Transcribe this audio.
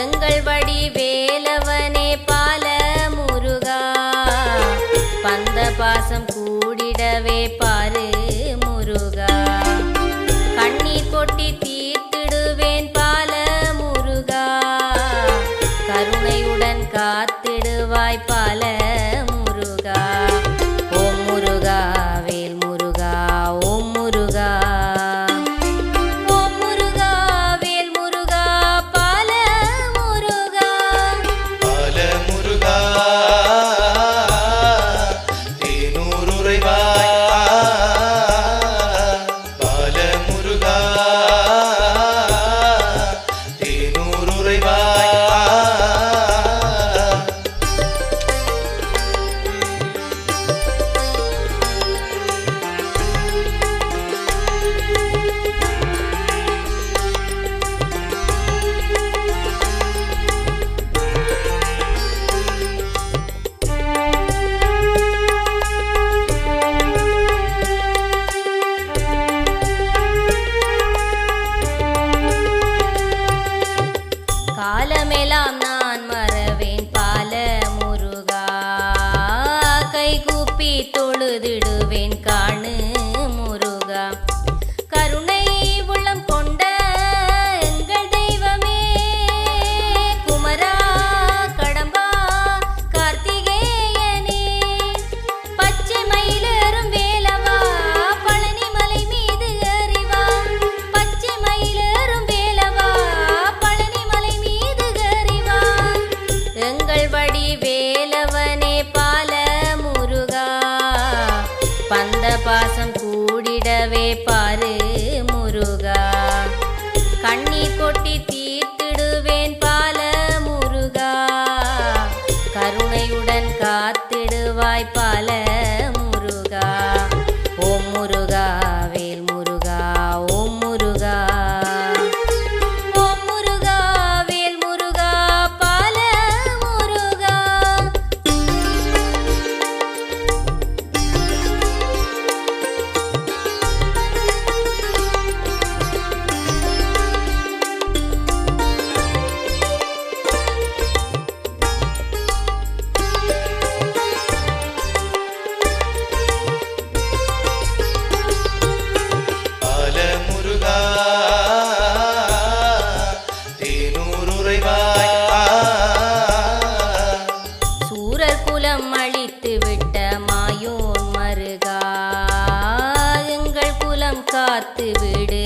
எங்கள் வடி வேலவனே பால முருகா. பந்த பாசம் கூடிடவே பாரு முருகா. கண்ணீர் கொட்டி தீர்த்திடுவேன் பால முருகா. கருணையுடன் காத்திடுவாய் பாரு உலகமெல்லாம் நான் மறவேன். பால முருகா கைகூப்பி தொழுதிடுவேன். காணு கொட்டி தீர்த்திடுவேன் பால முருகா கருணையுடன் காத்திடுவாய் பால குலம் அழித்து விட்ட மாயோன் மருகா. எங்கள் குலம் காத்து விடு